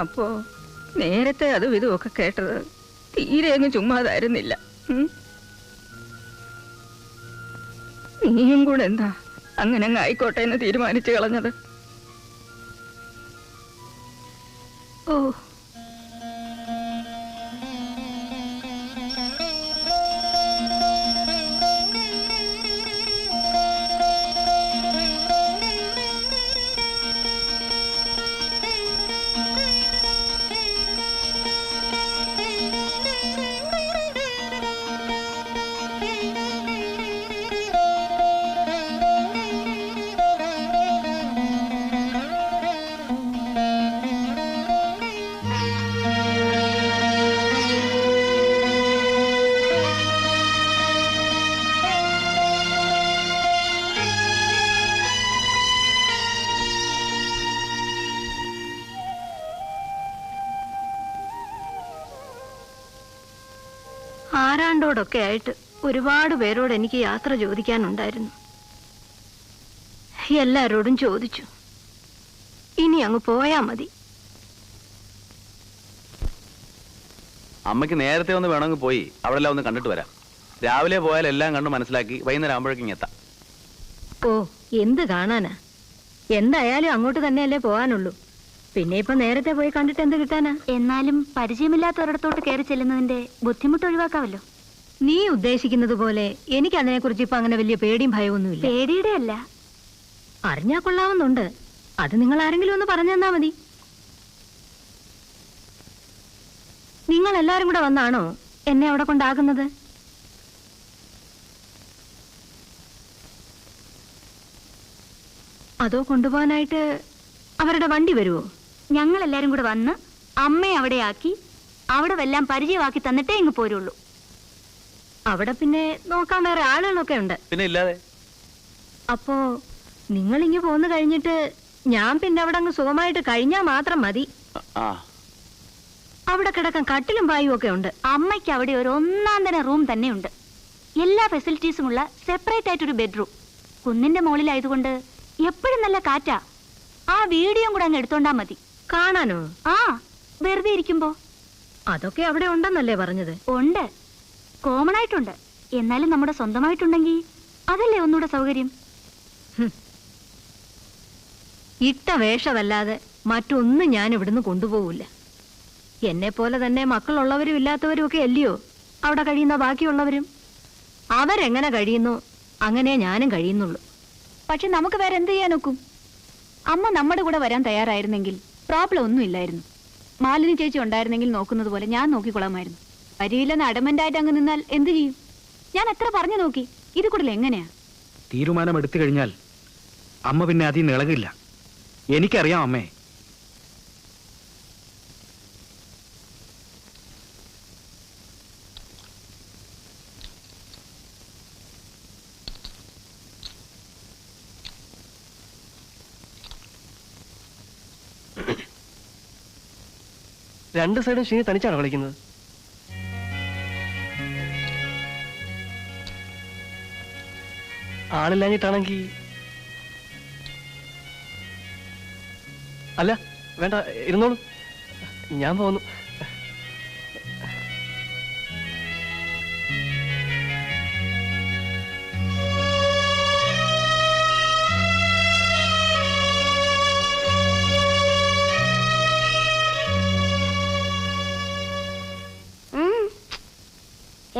അപ്പോ നേരത്തെ അതും ഇതും ഒക്കെ കേട്ടത് തീരെ അങ്ങ് ചുമ്മാതായിരുന്നില്ല? നീയും കൂടെ എന്താ അങ്ങനെ അങ്ങ് ആയിക്കോട്ടെ എന്ന് തീരുമാനിച്ചു കളഞ്ഞത്? ഓ. ആരാണ്ടോടൊക്കെ ആയിട്ട് ഒരുപാട് പേരോട് എനിക്ക് യാത്ര ചോദിക്കാനുണ്ടായിരുന്നു. എല്ലാരോടും ചോദിച്ചു. ഇനി അങ്ങ് പോയാ മതി. അമ്മയ്ക്ക് നേരത്തെ ഒന്ന് വേണമെങ്കിൽ പോയി. അവിടെ ഒന്ന് കണ്ടിട്ട് വരാം. രാവിലെ പോയാൽ എല്ലാം കണ്ടു മനസ്സിലാക്കി വൈകുന്നേരം ആകുമ്പോഴേക്കും എത്താം. ഓ എന്ത് കാണാനാ? എന്തായാലും അങ്ങോട്ട് തന്നെയല്ലേ പോകാനുള്ളൂ. പിന്നെ ഇപ്പൊ നേരത്തെ പോയി കണ്ടിട്ട് എന്ത് കിട്ടാനാ? എന്നാലും പരിചയമില്ലാത്തവരിടത്തോട്ട് കയറി ചെല്ലുന്നതിന്റെ ബുദ്ധിമുട്ട് ഒഴിവാക്കാമല്ലോ. നീ ഉദ്ദേശിക്കുന്നത് പോലെ എനിക്ക് അതിനെ കുറിച്ച് ഇപ്പൊ അങ്ങനെ വലിയ പേടിയും ഭയമൊന്നുമില്ല. പേടിയുടെ അല്ല അറിഞ്ഞാ കൊള്ളാവുന്നുണ്ട്. അത് നിങ്ങൾ ആരെങ്കിലും ഒന്ന് പറഞ്ഞു തന്നാ മതി. നിങ്ങൾ എല്ലാരും കൂടെ വന്നാണോ എന്നെ അവിടെ കൊണ്ടാക്കുന്നത്? അതോ കൊണ്ടുപോകാനായിട്ട് അവരുടെ വണ്ടി വരുമോ ഞങ്ങൾ എല്ലാരും കൂടെ വന്ന് അമ്മയെ അവിടെയാക്കി അവിടെ വല്ലാം പരിചയമാക്കി തന്നിട്ടേ ഇങ്ങ് പോരുള്ളൂ. അവിടെ പിന്നെ നോക്കാൻ വേറെ ആളുകളൊക്കെ ഉണ്ട്. പിന്നെ ഇല്ലാതെ? അപ്പോ നിങ്ങൾ ഇങ്ങ് പോന്നു കഴിഞ്ഞിട്ട് ഞാൻ പിന്നെ അവിടെ അങ്ങ് സുഖമായിട്ട് കഴിഞ്ഞാ മാത്രം മതി. ആ അവിടെ കിടക്കാൻ കട്ടിലും പായും ഒക്കെ ഉണ്ട്. അമ്മയ്ക്ക് അവിടെ ഒരു ഒന്നാം തരം റൂം തന്നെയുണ്ട് എല്ലാ ഫെസിലിറ്റീസും ഉള്ള സെപ്പറേറ്റ് ആയിട്ട് ഒരു ബെഡ്റൂം കുന്നിന്റെ മുകളിലായതുകൊണ്ട് എപ്പോഴും നല്ല കാറ്റാ. ആ വീഡിയോ കൂടെ അങ്ങ് എടുത്തോണ്ടാ മതി. കാണാനോ? ആ വെറുതെ ഇരിക്കുമ്പോ. അതൊക്കെ അവിടെ ഉണ്ടെന്നല്ലേ പറഞ്ഞത്? ഉണ്ട്. കോമൺ ആയിട്ടുണ്ട് എന്നാലും നമ്മുടെ സ്വന്തമായിട്ടുണ്ടെങ്കിൽ അതല്ലേ ഒന്നുകൂടെ സൗകര്യം? ഇട്ട വേഷമല്ലാതെ മറ്റൊന്നും ഞാൻ ഇവിടുന്ന് കൊണ്ടുപോകില്ല. എന്നെ പോലെ തന്നെ മക്കളുള്ളവരും ഇല്ലാത്തവരും ഒക്കെ അല്ലയോ? അവിടെ കഴിയുന്ന ബാക്കിയുള്ളവരും? അവരെങ്ങനെ കഴിയുന്നു? അങ്ങനെ ഞാനും കഴിയുന്നുള്ളൂ. പക്ഷെ നമുക്ക് വേറെ എന്ത് ചെയ്യാൻ ഒക്കും? അമ്മ നമ്മുടെ കൂടെ വരാൻ തയ്യാറായിരുന്നെങ്കിൽ പ്രോബ്ലം ഒന്നും ഇല്ലായിരുന്നു. മാലിനി ചേച്ചി ഉണ്ടായിരുന്നെങ്കിൽ നോക്കുന്നത് പോലെ ഞാൻ നോക്കിക്കൊള്ളാമായിരുന്നു. വരിയില്ലെന്ന് അടമന്റായിട്ട് അങ്ങ് നിന്നാൽ എന്ത് ചെയ്യും? ഞാൻ എത്ര പറഞ്ഞു നോക്കി. ഇത് കൂടുതൽ എങ്ങനെയാ? തീരുമാനം എടുത്തു കഴിഞ്ഞാൽ അമ്മ പിന്നെ അതിൽ നിന്ന് ഇളകില്ല. എനിക്കറിയാം അമ്മേ. രണ്ട് സൈഡും ശനി തനിച്ചാണോ കളിക്കുന്നത്? ആളില്ലാഞ്ഞിട്ടാണെങ്കി അല്ല വേണ്ട ഇരുന്നോളൂ. ഞാൻ പോന്നു.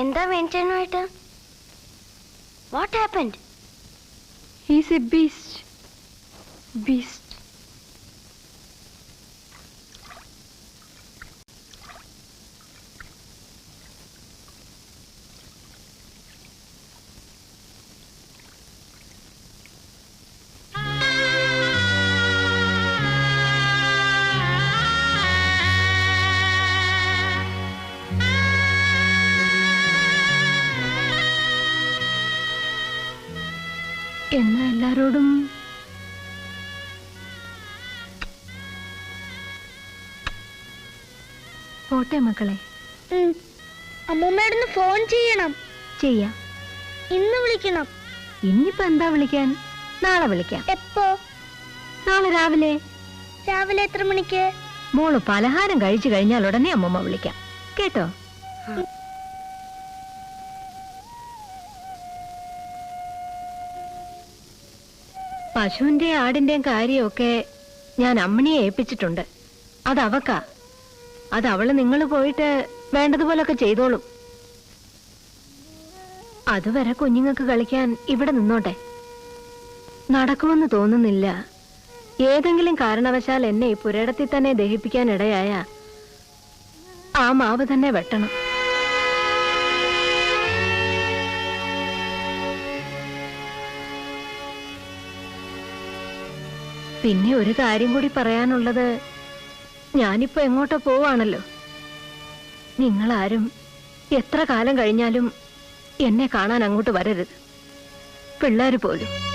എന്താ വേണ്ടായിട്ട് what happened He's a beast. Beast. എന്നാ എല്ലാരോടും? പോട്ടെ മക്കളെ. അമ്മൂമ്മയോടൊന്ന് ഫോൺ ചെയ്യണം. ചെയ്യാം. ഇന്ന് വിളിക്കണം. ഇന്നിപ്പോ എന്താ വിളിക്കാൻ? നാളെ വിളിക്കാം. എപ്പോ? നാളെ രാവിലെ. രാവിലെ എത്ര മണിക്ക്? മോൾ പലഹാരം കഴിച്ചു കഴിഞ്ഞാൽ ഉടനെ അമ്മമ്മ വിളിക്കാം. കേട്ടോ? പശുവിന്റെ ആടിന്റെയും കാര്യമൊക്കെ ഞാൻ അമ്മണിയെ ഏൽപ്പിച്ചിട്ടുണ്ട്. അത് അവക്കാ. അത് അവൾ നിങ്ങൾ പോയിട്ട് വേണ്ടതുപോലൊക്കെ ചെയ്തോളും. അതുവരെ കുഞ്ഞുങ്ങൾക്ക് കളിക്കാൻ ഇവിടെ നിന്നോട്ടെ. നടക്കുമെന്ന് തോന്നുന്നില്ല. ഏതെങ്കിലും കാരണവശാൽ എന്നെ ഈ പുരയിടത്തിൽ തന്നെ ദഹിപ്പിക്കാൻ ഇടയായ ആ മാവ് തന്നെ വെട്ടണം. പിന്നെ ഒരു കാര്യം കൂടി പറയാനുള്ളത്. ഞാനിപ്പോ എങ്ങോട്ടോ പോവാണല്ലോ. നിങ്ങളാരും എത്ര കാലം കഴിഞ്ഞാലും എന്നെ കാണാൻ അങ്ങോട്ട് വരരുത്. പിള്ളേർ പോലും.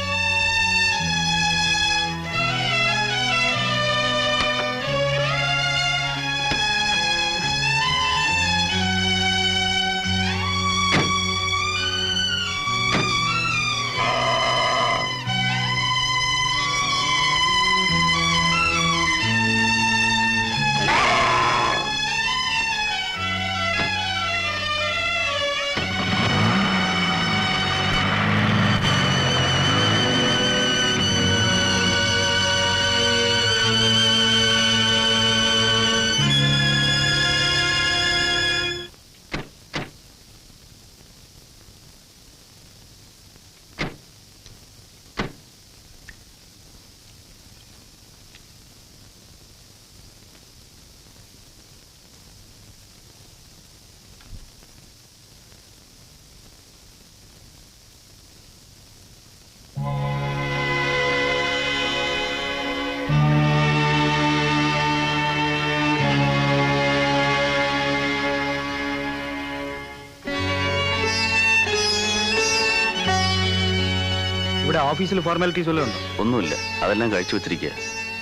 ഓഫീസിൽ ഫോർമാലിറ്റീസ് വല്ലതും ഉണ്ടോ? ഒന്നുമില്ല. അതെല്ലാം കഴിച്ചു വെച്ചിരിക്കുക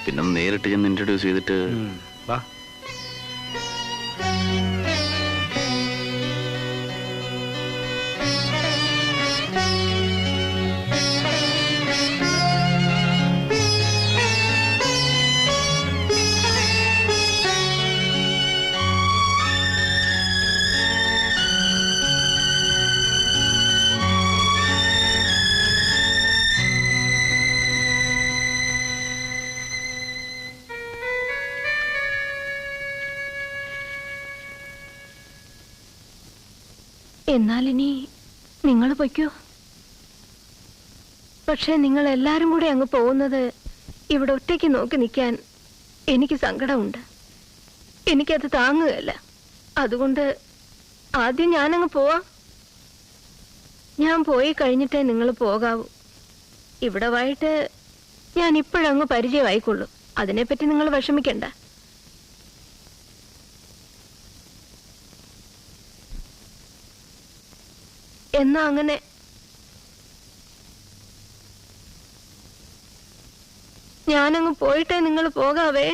പിന്നെ നേരിട്ട് ചെന്ന് ഇൻട്രൊഡ്യൂസ് ചെയ്തിട്ട് വാ. എന്നാലിനി നിങ്ങൾ പൊയ്ക്കോ. പക്ഷേ നിങ്ങൾ എല്ലാരും കൂടെ അങ്ങ് പോകുന്നത് ഇവിടെ ഒറ്റയ്ക്ക് നോക്കി നിൽക്കാൻ എനിക്ക് സങ്കടമുണ്ട്. എനിക്കത് താങ്ങുകയല്ല. അതുകൊണ്ട് ആദ്യം ഞാനങ്ങ് പോവാം. ഞാൻ പോയി കഴിഞ്ഞിട്ടേ നിങ്ങൾ പോകാവൂ. ഇവിടെ വൈകിട്ട് ഞാൻ ഇപ്പോഴങ്ങ് പരിചയമായിക്കൊള്ളൂ. അതിനെപ്പറ്റി നിങ്ങൾ വിഷമിക്കണ്ട. എന്നാ അങ്ങനെ? ഞാനങ്ങ് പോയിട്ടേ നിങ്ങൾ പോകാവേ.